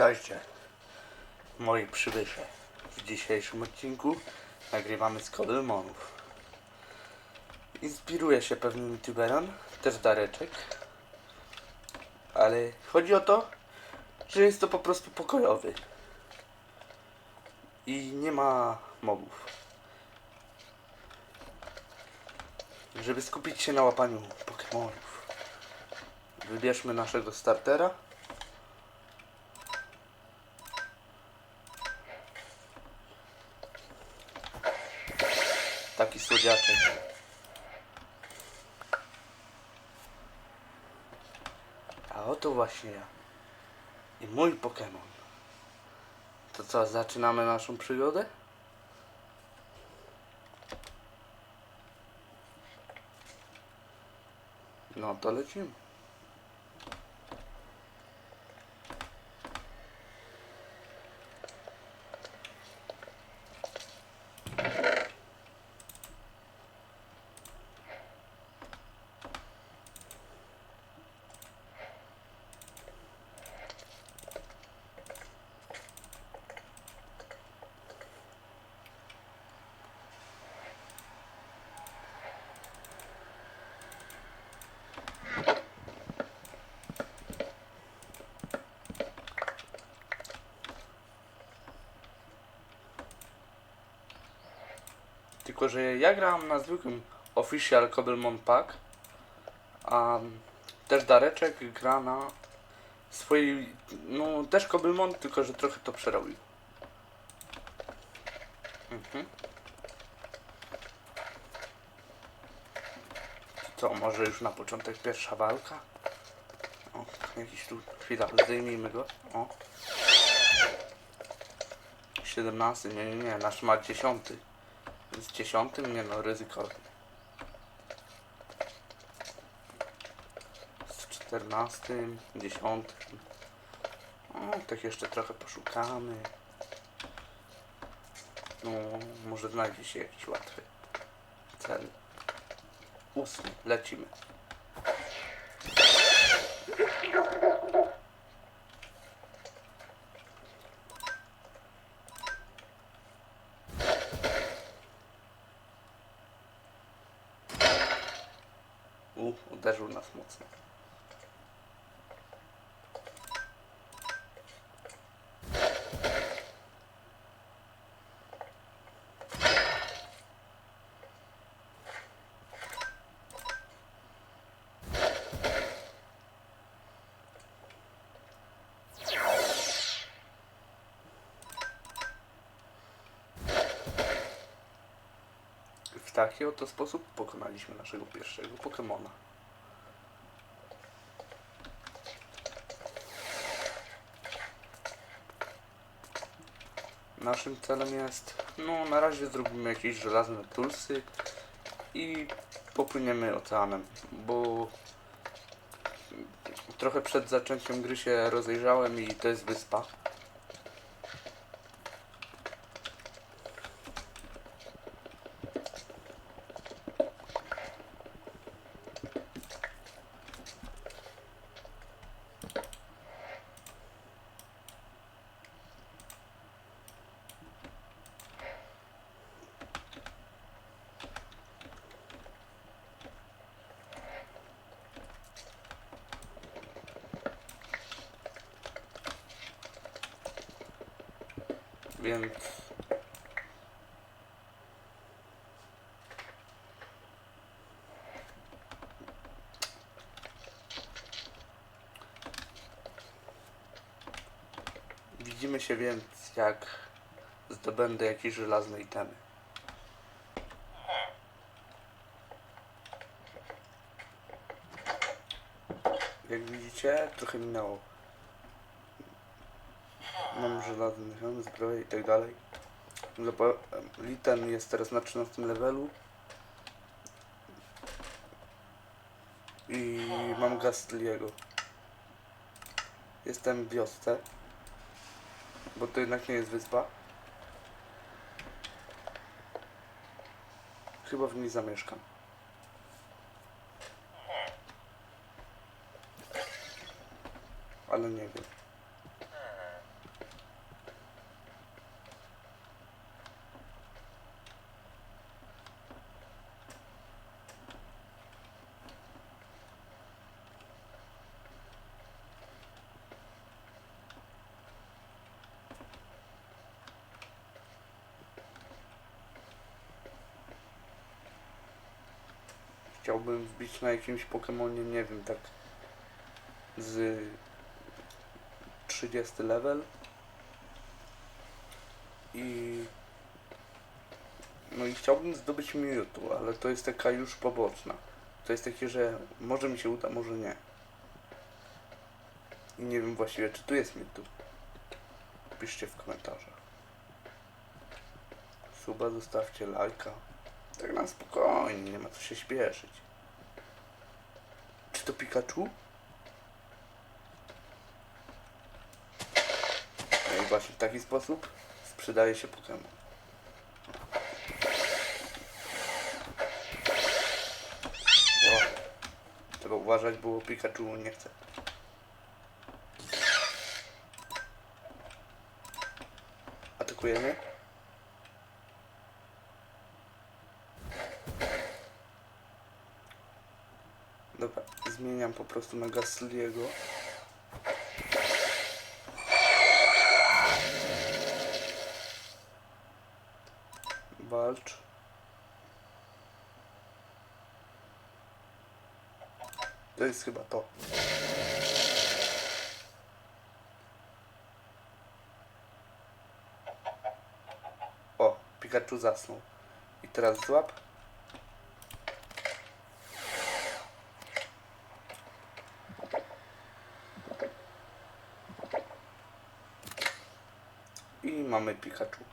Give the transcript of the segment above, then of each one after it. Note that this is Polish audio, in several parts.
Witajcie, moi przybysze. W dzisiejszym odcinku nagrywamy z Kodelmonów. Inspiruję się pewnym youtuberem, też Dareczek. Ale chodzi o to, że jest to po prostu pokojowy. I nie ma mobów. Żeby skupić się na łapaniu Pokémonów. Wybierzmy naszego startera. Taki słodziaczek. A oto właśnie ja. I mój Pokémon. To co, zaczynamy naszą przygodę? No to lecimy. Tylko, że ja grałem na zwykłym Official Cobblemon Pack, a też Dareczek gra na swojej, no też Cobblemon, tylko że trochę to przerobił. Mhm. Co, może już na początek pierwsza walka? O, jakiś tu, chwila, zdejmijmy go. O. 17, nie, nie, nie, nasz ma 10. Z dziesiątym? Nie no, ryzykowny. Z czternastym, dziesiątym. O, tak jeszcze trochę poszukamy. No, może znajdzie się jakiś łatwy cel. Ósmy, lecimy. Uderzył nas mocno. W taki oto sposób pokonaliśmy naszego pierwszego Pokemona. Naszym celem jest, no na razie zrobimy jakieś żelazne tulsy i popłyniemy oceanem, bo trochę przed zaczęciem gry się rozejrzałem i to jest wyspa. Więc widzimy się więc jak zdobędę jakieś żelazne itemy. Jak widzicie, trochę minęło. Mam żelazny hełm, zbroję i tak dalej. Litten jest teraz na 13 levelu. I mam Gastliego. Jestem w wiosce. Bo to jednak nie jest wyspa. Chyba w niej zamieszkam. Ale nie wiem. Chciałbym wbić na jakimś Pokemonie, nie wiem, tak z 30 level i no i chciałbym zdobyć Mewtwo, ale to jest taka już poboczna. To jest takie, że może mi się uda, może nie. I nie wiem właściwie, czy tu jest Mewtwo. Piszcie w komentarzach. Suba zostawcie, lajka. Tak na spokojnie, nie ma co się śpieszyć. Czy to Pikachu? No i właśnie w taki sposób sprzedaje się Pokémon. Trzeba uważać, bo Pikachu nie chce. Atakujemy? Dobra, zmieniam po prostu na Gasliego. Walcz. To jest chyba to. O, Pikachu zasnął. I teraz złap. I mamy Pikachu.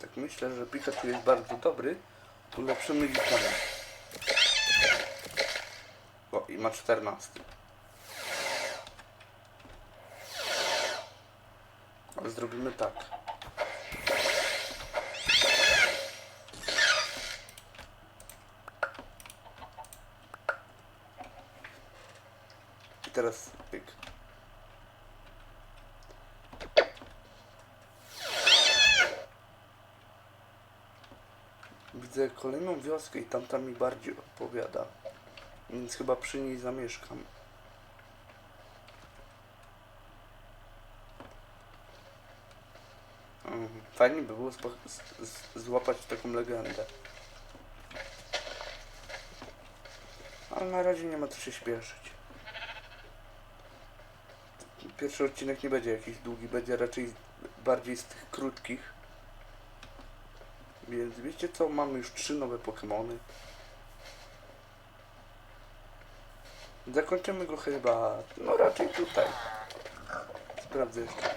Tak myślę, że Pikachu jest bardzo dobry. Ulepszymy liczbę. O, i ma 14. Ale zrobimy tak. Teraz pyk. Widzę kolejną wioskę i tamta mi bardziej odpowiada. Więc chyba przy niej zamieszkam. Mhm. Fajnie by było złapać taką legendę. Ale na razie nie ma co się śpieszyć. Pierwszy odcinek nie będzie jakiś długi, będzie raczej bardziej z tych krótkich. Więc wiecie co, mamy już trzy nowe Pokémony. Zakończymy go chyba, no raczej tutaj. Sprawdzę jeszcze.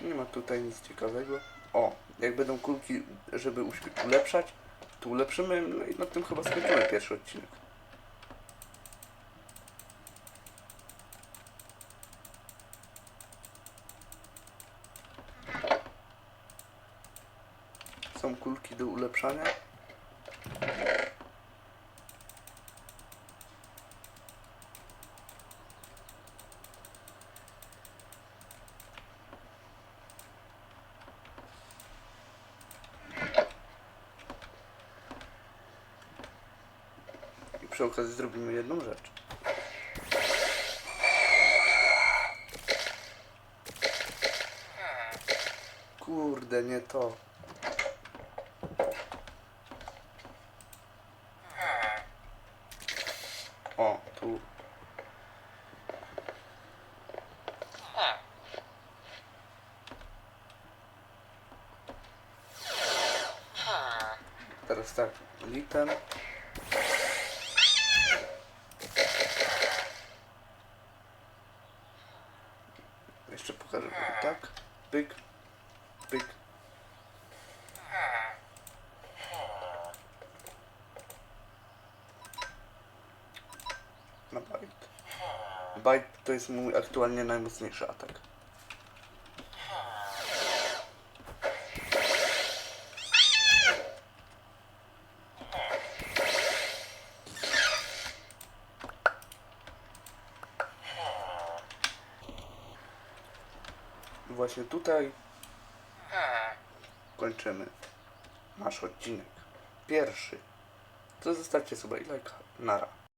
Nie ma tutaj nic ciekawego. O, jak będą kulki, żeby ulepszać, to ulepszymy, no i na tym chyba skończymy pierwszy odcinek. Są kulki do ulepszania. I przy okazji zrobimy jedną rzecz. Kurde, nie to. O, tu. Teraz tak. Jeszcze pokażę tak. Pyk, pyk. Na bite. Bite to jest mój aktualnie najmocniejszy atak. Właśnie tutaj kończymy nasz odcinek. Pierwszy. To zostawcie sobie lajka. Nara.